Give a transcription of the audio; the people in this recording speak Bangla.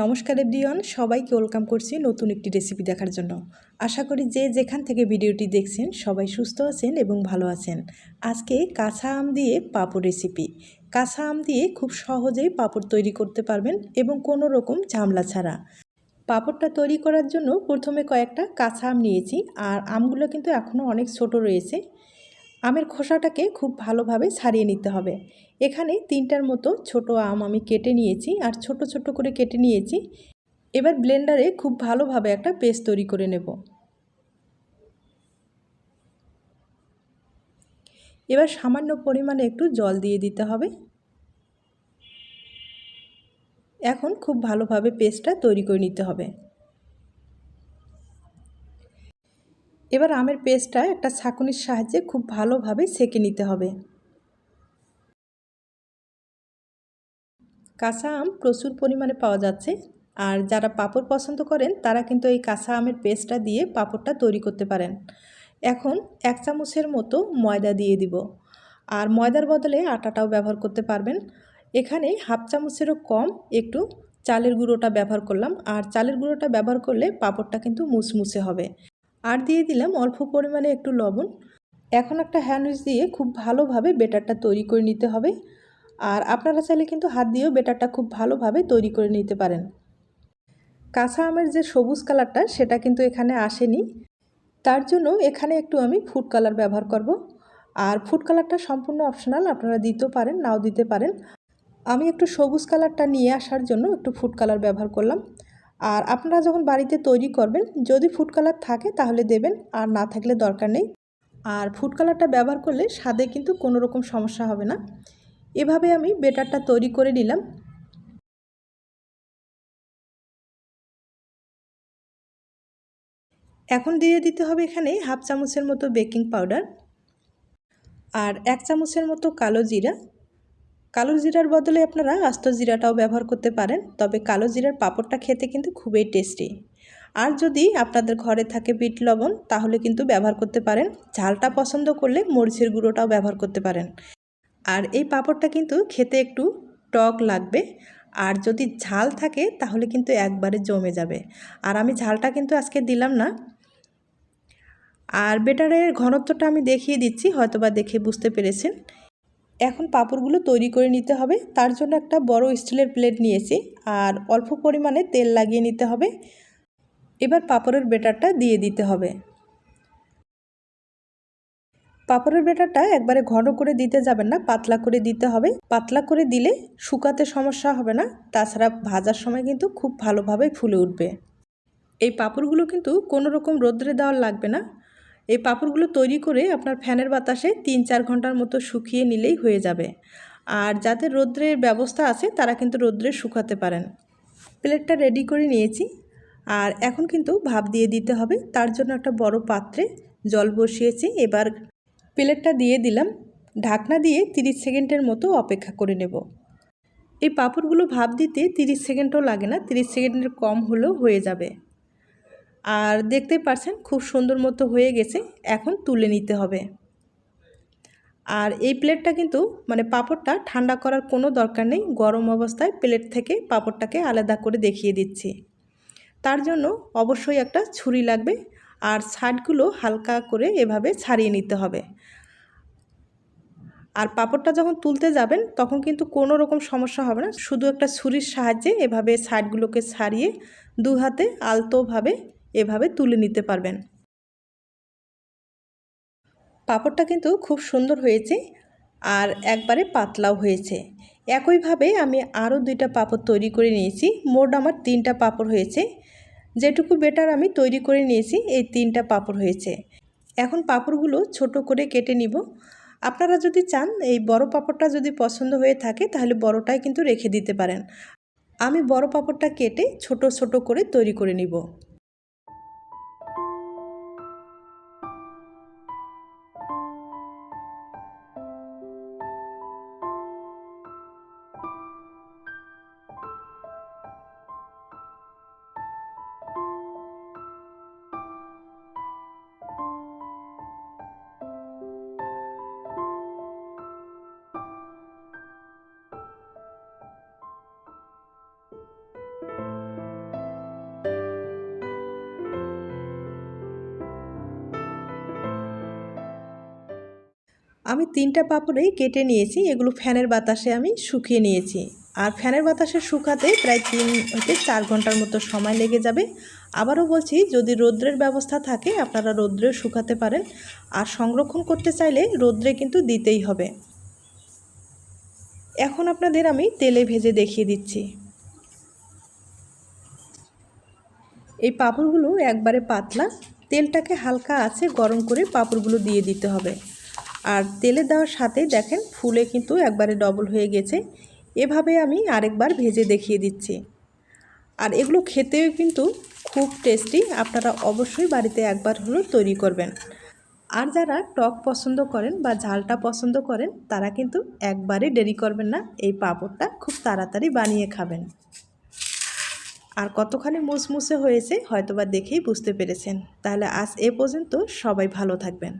নমস্কার এভরিওয়ান, সবাইকে ওয়েলকাম করছি নতুন একটি রেসিপি দেখার জন্য। আশা করি যে যেখান থেকে ভিডিওটি দেখছেন, সবাই সুস্থ আছেন এবং ভালো আছেন। আজকে কাঁচা আম দিয়ে পাঁপড় রেসিপি কাঁচা আম দিয়ে খুব সহজেই পাপড় তৈরি করতে পারবেন এবং কোনো রকম ঝামলা ছাড়া। পাঁপড়টা তৈরি করার জন্য প্রথমে কয়েকটা কাঁচা আম নিয়েছি, আর আমগুলো কিন্তু এখনও অনেক ছোট রয়েছে। আমের খোসাটাকে খুব ভালোভাবে ছাড়িয়ে নিতে হবে। এখানে তিনটার মতো ছোট আম আমি কেটে নিয়েছি আর ছোট ছোট করে কেটে নিয়েছি। এবার ব্লেন্ডারে খুব ভালোভাবে একটা পেস্ট তৈরি করে নেব। এবার সামান্য পরিমাণে একটু জল দিয়ে দিতে হবে। এখন খুব ভালোভাবে পেস্টটা তৈরি করে নিতে হবে। এবার আমের পেস্টটা একটা ছাঁকুনির সাহায্যে খুব ভালোভাবে সেকে নিতে হবে। কাঁচা আম প্রচুর পরিমাণে পাওয়া যাচ্ছে আর যারা পাপড় পছন্দ করেন তারা কিন্তু এই কাঁচা আমের পেস্টটা দিয়ে পাঁপড়টা তৈরি করতে পারেন। এখন এক চামচের মতো ময়দা দিয়ে দিব আর ময়দার বদলে আটাটাও ব্যবহার করতে পারবেন। এখানে হাফ চামচেরও কম একটু চালের গুঁড়োটা ব্যবহার করলাম আর চালের গুঁড়োটা ব্যবহার করলে পাঁপড়টা কিন্তু মুসমুসে হবে। আর দিয়ে দিলাম অল্প পরিমাণে একটু লবণ। এখন একটা হ্যান্ডউইচ দিয়ে খুব ভালোভাবে বেটারটা তৈরি করে নিতে হবে। আর আপনারা চাইলে কিন্তু হাত দিয়েও বেটারটা খুব ভালোভাবে তৈরি করে নিতে পারেন। কাঁচা আমের যে সবুজ কালারটা, সেটা কিন্তু এখানে আসেনি। তার জন্য এখানে একটু আমি ফুড কালার ব্যবহার করব। আর ফুড কালারটা সম্পূর্ণ অপশনাল আপনারা দিতেও পারেন, নাও দিতে পারেন। আমি একটু সবুজ কালারটা নিয়ে আসার জন্য একটু ফুড কালার ব্যবহার করলাম। আর আপনারা যখন বাড়িতে তৈরি করবেন, যদি ফুড কালার থাকে তাহলে দেবেন, আর না থাকলে দরকার নেই। আর ফুড কালারটা ব্যবহার করলে স্বাদে কিন্তু কোনো রকম সমস্যা হবে না। এভাবে আমি বেটারটা তৈরি করে নিলাম। এখন দিয়ে দিতে হবে এখানে হাফ চামচের মতো বেকিং পাউডার আর এক চামচের মতো কালো জিরা কালো জিরার বদলে আপনারা আস্ত জিরাটাও ব্যবহার করতে পারেন, তবে কালো জিরার পাঁপড়টা খেতে কিন্তু খুবই টেস্টি। আর যদি আপনাদের ঘরে থাকে বিট লবণ, তাহলে কিন্তু ব্যবহার করতে পারেন। ঝালটা পছন্দ করলে মরিচের গুঁড়োটাও ব্যবহার করতে পারেন। আর এই পাঁপড়টা কিন্তু খেতে একটু টক লাগবে। আর যদি ঝাল থাকে, তাহলে কিন্তু একবারে জমে যাবে। আর আমি ঝালটা কিন্তু আজকে দিলাম না। আর বেটারের ঘনত্বটা আমি দেখিয়ে দিচ্ছি, হয়তোবা দেখে বুঝতে পেরেছেন। এখন পাঁপড়গুলো তৈরি করে নিতে হবে। তার জন্য একটা বড় স্টিলের প্লেট নিয়েছি আর অল্প পরিমাণে তেল লাগিয়ে নিতে হবে। এবার পাঁপড়ের বেটারটা দিয়ে দিতে হবে। পাঁপড়ের বেটারটা একবারে ঘন করে দিতে যাবেন না, পাতলা করে দিতে হবে। পাতলা করে দিলে শুকাতে সমস্যা হবে না, তাছাড়া ভাজার সময় কিন্তু খুব ভালোভাবে ফুলে উঠবে। এই পাঁপড়গুলো কিন্তু কোনো রকম রোদ্রে দেওয়ার লাগবে না। এই পাঁপড়গুলো তৈরি করে আপনার ফ্যানের বাতাসে তিন চার ঘণ্টার মতো শুকিয়ে নিলেই হয়ে যাবে। আর যাদের রোদ্রের ব্যবস্থা আছে, তারা কিন্তু রোদ্রে শুকাতে পারেন। প্লেটটা রেডি করে নিয়েছি। আর এখন কিন্তু ভাপ দিয়ে দিতে হবে। তার জন্য একটা বড় পাত্রে জল বসিয়েছি। এবার প্লেটটা দিয়ে দিলাম। ঢাকনা দিয়ে 30 সেকেন্ডের মতো অপেক্ষা করে নেব। এই পাঁপড়গুলো ভাপ দিতে 30 সেকেন্ডও লাগে না। 30 সেকেন্ডের কম হলেও হয়ে যাবে। আর দেখতে পাচ্ছেন খুব সুন্দর মতো হয়ে গেছে, এখন তুলে নিতে হবে। আর এই প্লেটটা কিন্তু মানে পাঁপড়টা ঠান্ডা করার কোনো দরকার নেই, গরম অবস্থায় প্লেট থেকে পাঁপড়টাকে আলাদা করে দেখিয়ে দিচ্ছি। তার জন্য অবশ্যই একটা ছুরি লাগবে, আর সাইডগুলো হালকা করে এভাবে ছাড়িয়ে নিতে হবে। আর পাপড়টা যখন তুলতে যাবেন, তখন কিন্তু কোনো রকম সমস্যা হবে না, শুধু একটা ছুরির সাহায্যে এভাবে সাইডগুলোকে ছাড়িয়ে দু হাতে আলতোভাবে এভাবে তুলে নিতে পারবেন। পাপড়টা কিন্তু খুব সুন্দর হয়েছে আর একবারে পাতলাও হয়েছে। একইভাবে আমি আরও দুইটা পাপড় তৈরি করে নিয়েছি। মোট আমার তিনটা পাপড় হয়েছে। যেটুকু বেটার আমি তৈরি করে নিয়েছি, এই তিনটা পাপড় হয়েছে। এখন পাঁপড়গুলো ছোট করে কেটে নিব। আপনারা যদি চান, এই বড় পাঁপড়টা যদি পছন্দ হয়ে থাকে, তাহলে বড়টাই কিন্তু রেখে দিতে পারেন। আমি বড় পাঁপড়টা কেটে ছোট ছোট করে তৈরি করে নিব। আমি তিনটা পাপড়েই কেটে নিয়েছি, এগুলো ফ্যানের বাতাসে আমি শুকিয়ে নিয়েছি। আর ফ্যানের বাতাসে শুকাতে প্রায় তিন হতে চার ঘণ্টার মতো সময় লেগে যাবে। আবারও বলছি, যদি রৌদ্রের ব্যবস্থা থাকে, আপনারা রৌদ্রে শুকাতে পারেন। আর সংরক্ষণ করতে চাইলে রৌদ্রে কিন্তু দিতেই হবে। এখন আপনাদের আমি তেলে ভেজে দেখিয়ে দিচ্ছি। এই পাঁপড়গুলো একবারে পাতলা। তেলটাকে হালকা আছে গরম করে পাঁপড়গুলো দিয়ে দিতে হবে। আর তেলে দেওয়ার সাথে দেখেন ফুলে কিন্তু একবারে ডবল হয়ে গেছে। এভাবে আমি আরেকবার ভেজে দেখিয়ে দিচ্ছি। আর এগুলো খেতেও কিন্তু খুব টেস্টি আপনারা অবশ্যই বাড়িতে একবার হলেও তৈরি করবেন। আর যারা টক পছন্দ করেন বা ঝালটা পছন্দ করেন, তারা কিন্তু একবারে দেরি করবেন না, এই পাঁপড়টা খুব তাড়াতাড়ি বানিয়ে খাবেন। আর কতখানি মুসমুসে হয়েছে, হয়তোবা দেখেই বুঝতে পেরেছেন। তাহলে আজ এ পর্যন্ত সবাই ভালো থাকবেন।